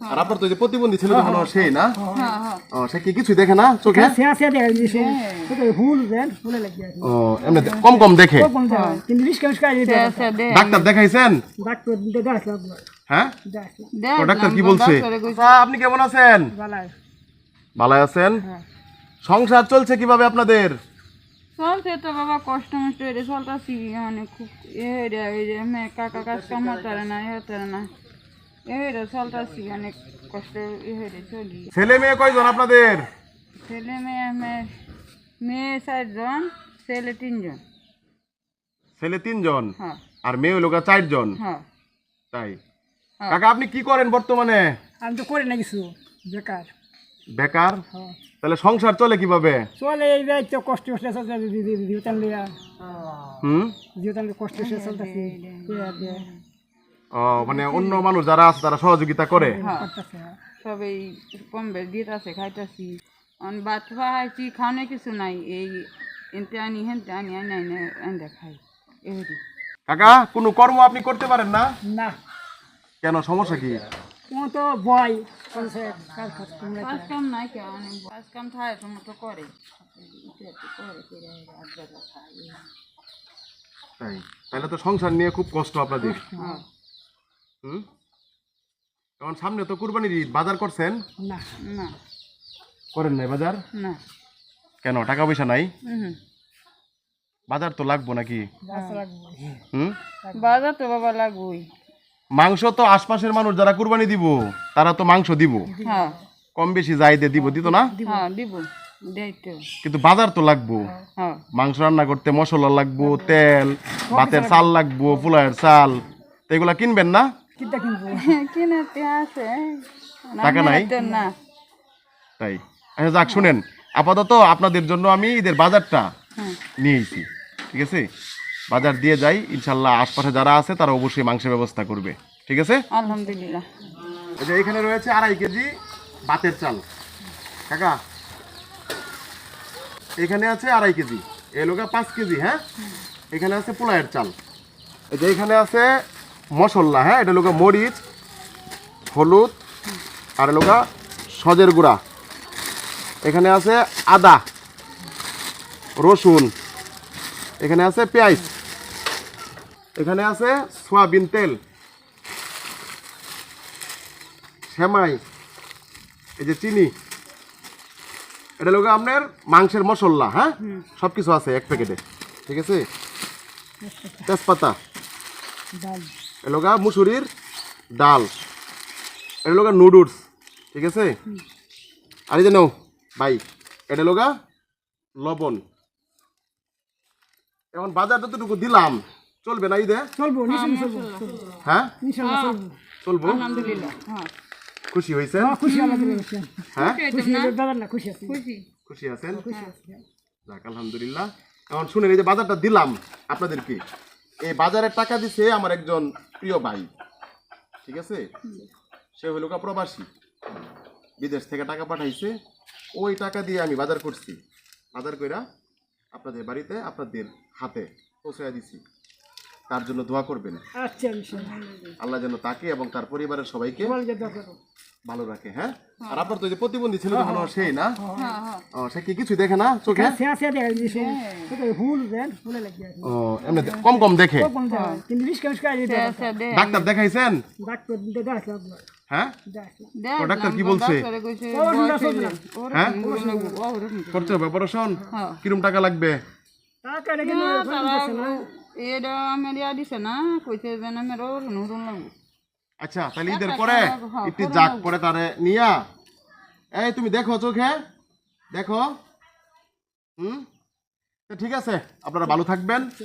আর আপনার তো যে প্রতিবন্ধী ছিল তখন সেই না? হ্যাঁ হ্যাঁ। ও সে কি কিছুই দেখে না চোখে? সে আছে দেখা দিয়েছে ফুল দেন ফুলে লাগিয়ে আছে। ও এমনি কম কম দেখে। কম কিন্তু রিস্ক সে সে ডাক্তার দেখাইছেন? ডাক্তার হ্যাঁ? ডাক্তার কি বলছে? আপনি কেমন আছেন? ভালো আছেন? হ্যাঁ। সংসার চলছে কীভাবে আপনাদের? চলছে তো বাবা কষ্ট মষ্ট চলতেছি। মানে খুব এ রে মে কাকা কাজ কাম হতারে না এ হতারে না। অনেক কষ্ট চলি ছেলে মেয়ে কয়জন আপনাদের ছেলে মেয়ে মেয়ে মেয়ে চারজন ছেলে তিনজন ছেলে তিনজন হ্যাঁ আর মেয়ে লোক চারজন হ্যাঁ তাই হ্যাঁ। কাকা আপনি কি করেন বর্তমানে আমি তো করে না কিছু বেকার বেকার হ্যাঁ তাহলে সংসার চলে কীভাবে চলে এই তো কষ্ট কষ্ট চলতে হুম জীবতান কষ্ট কষ্ট চলতেছে মানে অন্য মানুষ যারা আছে তারা সহযোগিতা করে। হ্যাঁ করতেছে সবাই কম বেশ দিতেছে খাইতেছি। অন ভাত খাইছি খাওয়ানো কিছু নাই এই এনতে আনি হেনতে আনি আনি আনি আনি খাই কাকা কোনো কর্ম আপনি করতে পারেন না? না। কেন সমস্যা কি? তোমার তো চলছে কাজ কাম নাই কে কাজ কাম থাকে তোমার তো করে। তাই। তাহলে তো সংসার নিয়ে খুব কষ্ট আপনাদের। হ্যাঁ। হুম? এখন সামনে তো কুরবানির ঈদ বাজার করছেন? না না। করেন নাই বাজার? না। কেন টাকা পয়সা নাই? বাজার তো লাগবো নাকি? হুম? বাজার তো বাবা লাগবই। মাংস তো আশপাশের মানুষ যারা কুরবানি দিব তারা তো মাংস দিব। হ্যাঁ। কম বেশি যাই দিয়ে দিব দিত না? হ্যাঁ দিব। কিন্তু বাজার তো লাগবো। হ্যাঁ। মাংস রান্না করতে মশলা লাগবো তেল ভাতের চাল লাগবো। পোলায়ের চাল। তো এগুলা কিনবেন না? কিনতে কিনবো। কিনেতে আছে। টাকা নাই? না। তাই। আচ্ছা যাক শুনেন। আপাতত আপনাদের জন্য আমি ঈদের বাজারটা নিয়েছি ঠিক আছে? বাজার দিয়ে যাই ইনশাল্লাহ আশপাশে যারা আছে তারা অবশ্যই মাংসের ব্যবস্থা করবে ঠিক আছে? আলহামদুলিল্লাহ। এই যে এখানে রয়েছে আড়াই কেজি ভাতের চাল। কাকা এখানে আছে আড়াই কেজি। এ লোকা পাঁচ কেজি হ্যাঁ? এখানে আছে পোলায়ের চাল। এই যে এখানে আছে মশলা হ্যাঁ? এটা লোকা মরিচ হলুদ আর লোকা সজের গুঁড়া। এখানে আছে আদা রসুন এখানে আছে পেঁয়াজ এখানে আছে সয়াবিন তেল সেমাই এই যে চিনি। এটা লোক আপনার মাংসের মশলা হ্যাঁ? সব কিছু আছে এক প্যাকেটে ঠিক আছে? তেজপাতা। এলোকা মুসুরির ডাল। এটা লোকা নুডলস ঠিক আছে? আর এই যে নাও ভাই এটা লোকা লবণ। এখন বাজার যতটুকু দিলাম চলবে না ঈদে? চলবো হ্যাঁ চলবো। চলবো। আলহামদুলিল্লাহ। হ্যাঁ। খুশি হয়েছে হ্যাঁ, খুশি হয়েছে। হ্যাঁ? খুশি দাদা না খুশি আছি। খুশি? খুশি আছেন? যাক আলহামদুলিল্লাহ। এখন শুনেন এই যে বাজারটা দিলাম আপনাদেরকে। এই বাজারের টাকা দিছে আমার একজন প্রিয় ভাই। ঠিক আছে? সে হইল গা প্রবাসী। বিদেশ থেকে টাকা পাঠাইছে। ওই টাকা দিয়ে আমি বাজার করছি। বাজার কইরা আপনাদের বাড়িতে, আপনাদের হাতে পৌঁছায় দিছি। তার জন্য দোয়া করবেন? আচ্ছা আল্লাহ যেন তাকে এবং তার পরিবারের সবাইকে ভালো রাখে হ্যাঁ? আর আপনার তো যে প্রতিবন্ধী ছিল তখন ও সেই না? হ্যাঁ হ্যাঁ। ও সে কি কিছু দেখে না চোখে? ও এমনি কম কম দেখে। ডাক্তার দেখাইছেন? হ্যাঁ? ও ডাক্তার কি বলছে? হ্যাঁ। করতে হবে অপারেশন হ্যাঁ। কিরম টাকা লাগবে? টাকা এটা আমার ইয়া দিছে না কইছে যে আমার ওরকম ওরকম লাগবো আচ্ছা তাহলে ঈদের পরে একটু পরে তারে নিয়া। এই তুমি দেখো চোখে দেখো। হুম? ঠিক আছে আপনারা ভালো থাকবেন।